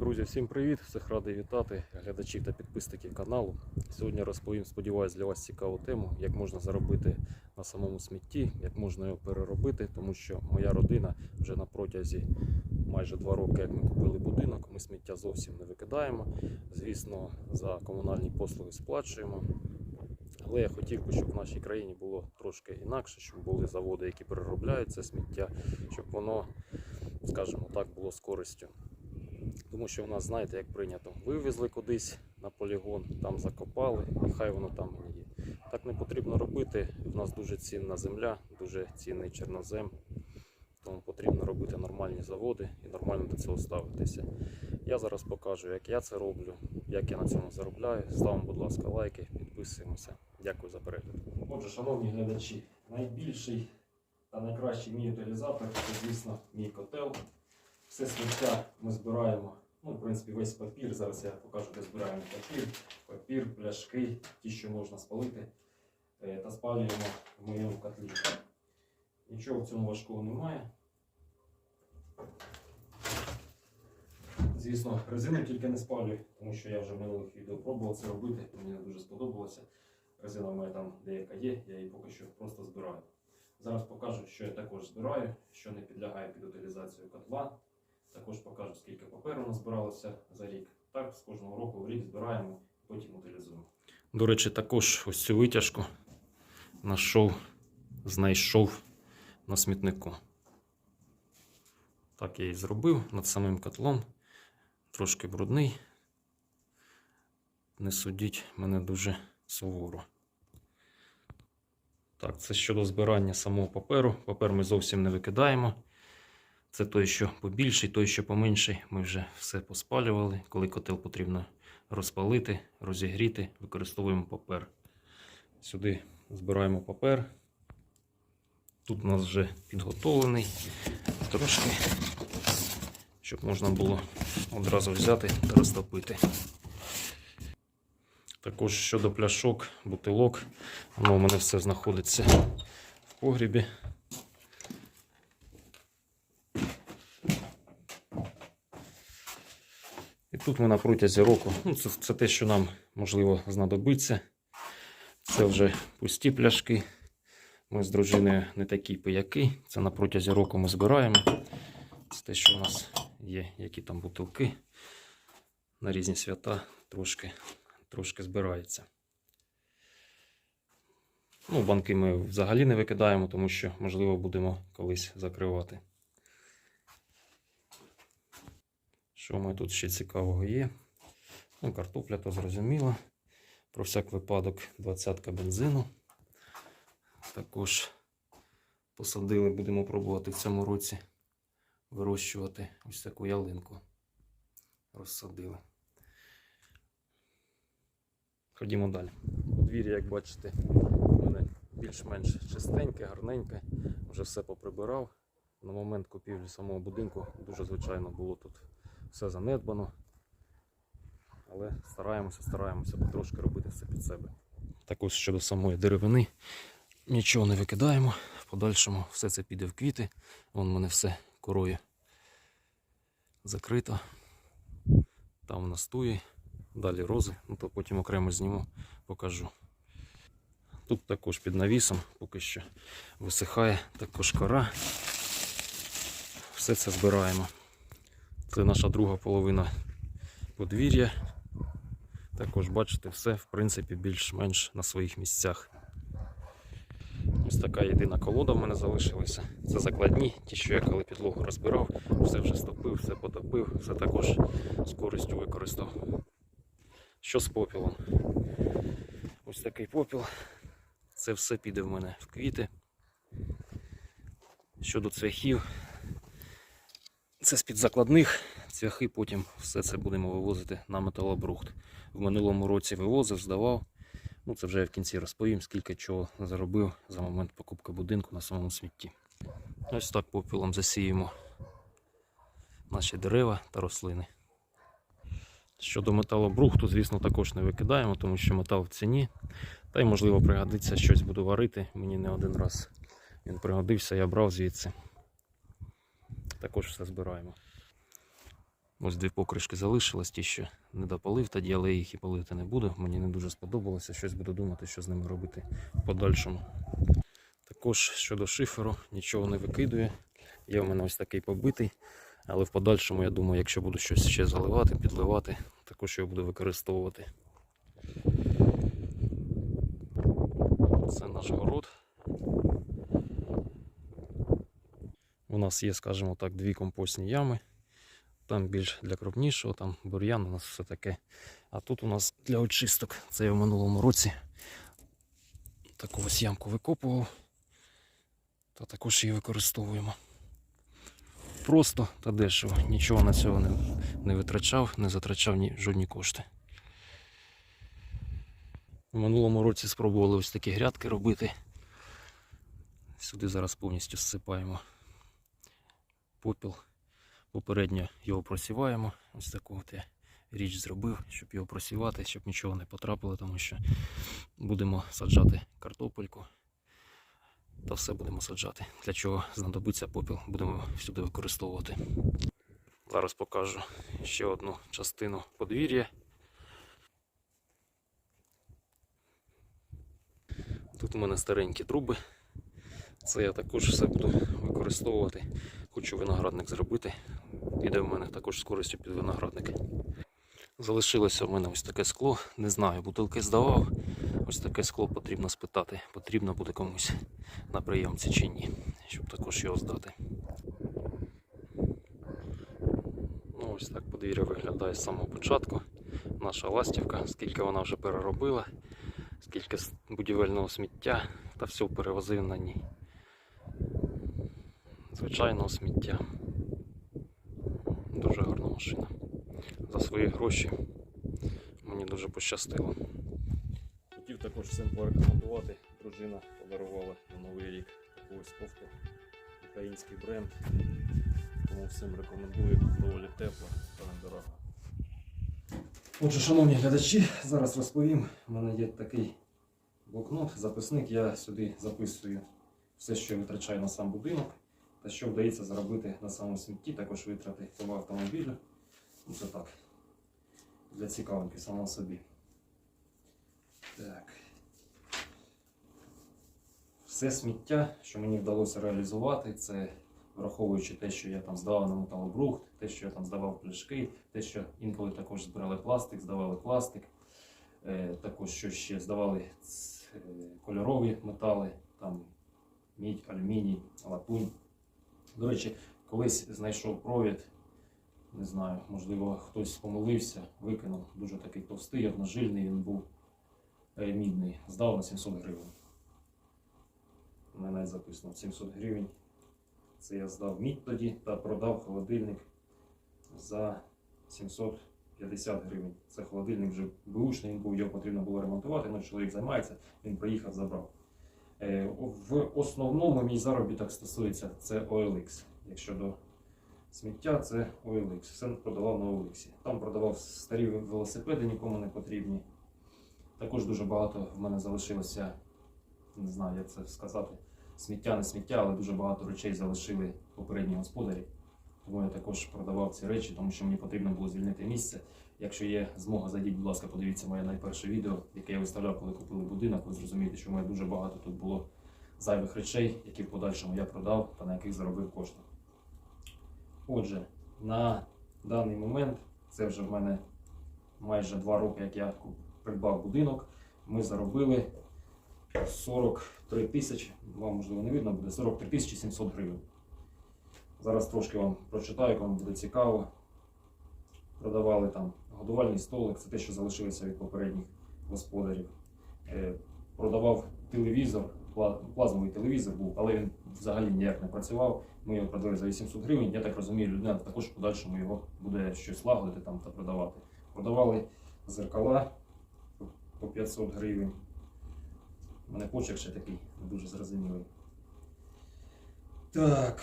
Друзі, всім привіт! Всіх радий вітати глядачів та підписників каналу. Сьогодні розповім, сподіваюся, для вас цікаву тему, як можна заробити на самому смітті, як можна його переробити, тому що моя родина вже на протязі майже два роки, як ми купили будинок, ми сміття зовсім не викидаємо. Звісно, за комунальні послуги сплачуємо. Але я хотів би, щоб в нашій країні було трошки інакше, щоб були заводи, які переробляють це сміття, щоб воно, скажімо так, було з користю. Тому що в нас, знаєте, як прийнято, вивезли кудись на полігон, там закопали, і хай воно там і є. Так не потрібно робити. В нас дуже цінна земля, дуже цінний чорнозем. Тому потрібно робити нормальні заводи і нормально до цього ставитися. Я зараз покажу, як я це роблю, як я на цьому заробляю. Ставимо, будь ласка, лайки, підписуємося. Дякую за перегляд. Отже, шановні глядачі, найбільший та найкращий мій утилізатор це, звісно, мій котел. Все сміття ми збираємо. Ну, в принципі, весь папір. Зараз я покажу, де збираємо папір, папір, пляшки, ті, що можна спалити, е, та спалюємо в моєму котлі. Нічого в цьому важкого немає. Звісно, резину тільки не спалюю, тому що я вже в минулих відео пробував це робити, мені дуже сподобалося. Резина в мене там деяка є, я її поки що просто збираю. Зараз покажу, що я також збираю, що не підлягає під утилізацію котла. Також покажу, скільки паперу назбиралося за рік. Так, з кожного року в рік збираємо, потім утилізуємо. До речі, також ось цю витяжку знайшов, знайшов на смітнику. Так я і зробив над самим котлом. Трошки брудний. Не судіть мене дуже суворо. Так, це щодо збирання самого паперу. Папер ми зовсім не викидаємо. Це той, що побільший, той, що поменший. Ми вже все поспалювали. Коли котел потрібно розпалити, розігріти, використовуємо папер. Сюди збираємо папер. Тут у нас вже підготовлений трошки, щоб можна було одразу взяти та розтопити. Також щодо пляшок, бутилок, воно у мене все знаходиться в погрібі. Тут ми на протязі року, ну це, це те, що нам можливо знадобиться. Це вже пусті пляшки. Ми з дружиною не такі пияки. Це на протязі року ми збираємо. Це те, що у нас є, які там бутилки на різні свята трошки, трошки збирається. Ну, банки ми взагалі не викидаємо, тому що, можливо, будемо колись закривати. Що ми тут ще цікавого є? Ну, картопля то зрозуміло. Про всяк випадок 20 бензину. Також посадили, будемо пробувати в цьому році вирощувати ось таку ялинку. Розсадили. Ходімо далі. Подвір'я, як бачите, у мене більш-менш чистеньке, гарненьке. Вже все поприбирав. На момент купівлі самого будинку дуже звичайно було тут все занедбано. Але стараємося, стараємося потрошки робити все під себе. Також щодо самої деревини, нічого не викидаємо. В подальшому все це піде в квіти. Вон у мене все корою закрито. Там у далі рози, ну то потім окремо зніму, покажу. Тут також під навісом поки що висихає також кора. Все це збираємо. Це наша друга половина подвір'я. Також бачите, все в принципі більш-менш на своїх місцях. Ось така єдина колода в мене залишилася. Це закладні, ті, що я коли підлогу розбирав, все вже стопив, все потопив, все також з користю використав. Що з попілом? Ось такий попіл. Це все піде в мене в квіти. Щодо цвяхів, це з-під закладних цвяхи, потім все це будемо вивозити на металобрухт. В минулому році вивозив, здавав. Ну, це вже в кінці розповім, скільки чого заробив за момент покупки будинку на самому смітті. Ось так попілом засіємо наші дерева та рослини. Щодо металобрухту, звісно, також не викидаємо, тому що метал в ціні. Та й, можливо, пригодиться щось буду варити. Мені не один раз він пригодився, я брав звідси. Також все збираємо. Ось дві покришки залишились, ті, що не допалив тоді, але їх і палити не буду. Мені не дуже сподобалося. Щось буду думати, що з ними робити в подальшому. Також щодо шиферу, нічого не викидує. Є в мене ось такий побитий. Але в подальшому, я думаю, якщо буду щось ще заливати, підливати, також його буду використовувати. Це наш город. У нас є, скажімо так, дві компостні ями. Там більш для крупнішого, там бур'ян у нас все таке. А тут у нас для очисток. Це я в минулому році таку ось ямку викопував. Та також її використовуємо. Просто та дешево. Нічого на цього не, не витрачав, не затрачав ні, жодні кошти. У минулому році спробували ось такі грядки робити. Сюди зараз повністю зсипаємо попіл. Попередньо його просіваємо. Ось таку от я річ зробив, щоб його просівати, щоб нічого не потрапило, тому що будемо саджати картопельку. Та все будемо саджати. Для чого знадобиться попіл, будемо всюди використовувати. Зараз покажу ще одну частину подвір'я. Тут у мене старенькі труби. Це я також все буду використовувати. Хочу виноградник зробити. Піде в мене також з користю під виноградник. Залишилося в мене ось таке скло. Не знаю, бутилки здавав. Ось таке скло потрібно спитати. Потрібно буде комусь на прийомці чи ні, щоб також його здати. Ну, ось так подвір'я виглядає з самого початку. Наша ластівка, скільки вона вже переробила, скільки будівельного сміття та все перевозив на ній. Звичайного сміття. Дуже гарна машина. За свої гроші мені дуже пощастило. Хотів також всім порекомендувати. Дружина подарувала на Новий рік таку ось. Український бренд. Тому всім рекомендую. Доволі тепла та недорога. Отже, шановні глядачі, зараз розповім. У мене є такий блокнот, записник. Я сюди записую все, що я витрачаю на сам будинок, та що вдається заробити на самому смітті, також витрати по автомобілю. Ну, це так. Для цікавинки самого собі. Так. Все сміття, що мені вдалося реалізувати, це враховуючи те, що я там здавав на металобрухт, те, що я там здавав пляшки, те, що інколи також збирали пластик, здавали пластик, е, також що ще здавали е, кольорові метали, там мідь, алюміній, латунь. До речі, колись знайшов провід, не знаю, можливо, хтось помилився, викинув. Дуже такий товстий, одножильний він був мідний. Здав на 700 гривень. У мене записано 700 гривень. Це я здав мідь тоді та продав холодильник за 750 гривень. Це холодильник вже бушний, він був, його потрібно було ремонтувати. Ну, чоловік займається, він приїхав, забрав. Е, В основному мій заробіток стосується це OLX. Якщо до сміття, це OLX. Все продавав на OLX. Там продавав старі велосипеди, нікому не потрібні. Також дуже багато в мене залишилося, не знаю, як це сказати, сміття, не сміття, але дуже багато речей залишили попередні господарі. Тому я також продавав ці речі, тому що мені потрібно було звільнити місце. Якщо є змога, зайдіть, будь ласка, подивіться моє найперше відео, яке я виставляв, коли купили будинок. Ви зрозумієте, що в мене дуже багато тут було зайвих речей, які в подальшому я продав та на яких заробив кошти. Отже, на даний момент це вже в мене майже два роки, як я придбав будинок. Ми заробили 43 тисячі, вам можливо не видно буде, 43 тисячі 700 гривень. Зараз трошки вам прочитаю, вам буде цікаво. Продавали там годувальний столик, це те, що залишилося від попередніх господарів. Е, Продавав телевізор, плазмовий телевізор був, але він взагалі ніяк не працював. Ми його продали за 800 гривень. Я так розумію, людина також в подальшому його буде щось лагодити там та продавати. Продавали зеркала по 500 гривень. У мене почерк ще такий не дуже зрозумілий. Так.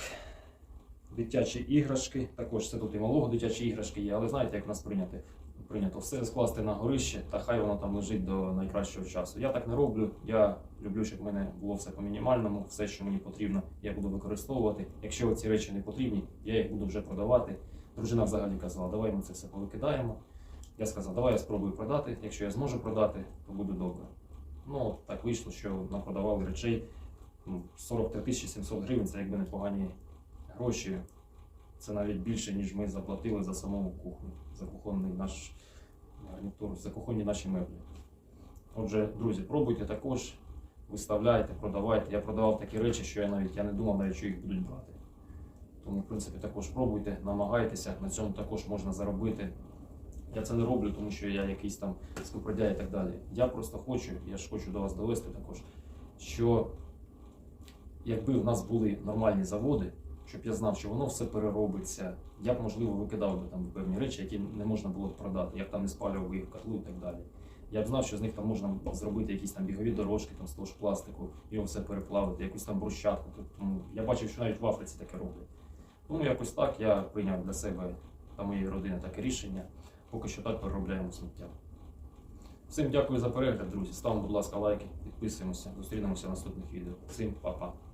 Дитячі іграшки. Також це тут і малого дитячі іграшки є, але знаєте, як нас прийняти? Прийнято все скласти на горище, та хай воно там лежить до найкращого часу. Я так не роблю. Я люблю, щоб в мене було все по мінімальному, все, що мені потрібно, я буду використовувати. Якщо ці речі не потрібні, я їх буду вже продавати Дружина взагалі казала, давай ми це все повикидаємо. Я сказав, давай я спробую продати. Якщо я зможу продати, то буде добре. Ну, так вийшло, що напродавали речей ну, 43 тисячі 700 гривень, це якби непогані гроші. Це навіть більше, ніж ми заплатили за саму кухню, за кухонний наш гарнітур, за кухонні наші меблі. Отже, друзі, пробуйте також, виставляйте, продавайте. Я продавав такі речі, що я навіть я не думав, навіть, що їх будуть брати. Тому, в принципі, також пробуйте, намагайтеся, на цьому також можна заробити. Я це не роблю, тому що я якийсь там скупердяй і так далі. Я просто хочу, я ж хочу до вас довести також, що якби в нас були нормальні заводи, щоб я знав, що воно все переробиться, я б, можливо, викидав би там певні речі, які не можна було б продати, я б там не спалював їх котлу і так далі. Я б знав, що з них там можна зробити якісь там бігові дорожки там, з того ж пластику, його все переплавити, якусь там брусчатку. Тому я бачив, що навіть в Африці таке роблять. Тому якось так я прийняв для себе та моєї родини таке рішення. Поки що так переробляємо сміття. Всім дякую за перегляд, друзі. Ставимо, будь ласка, лайки, підписуємося, зустрінемося в наступних відео. Всім па-па.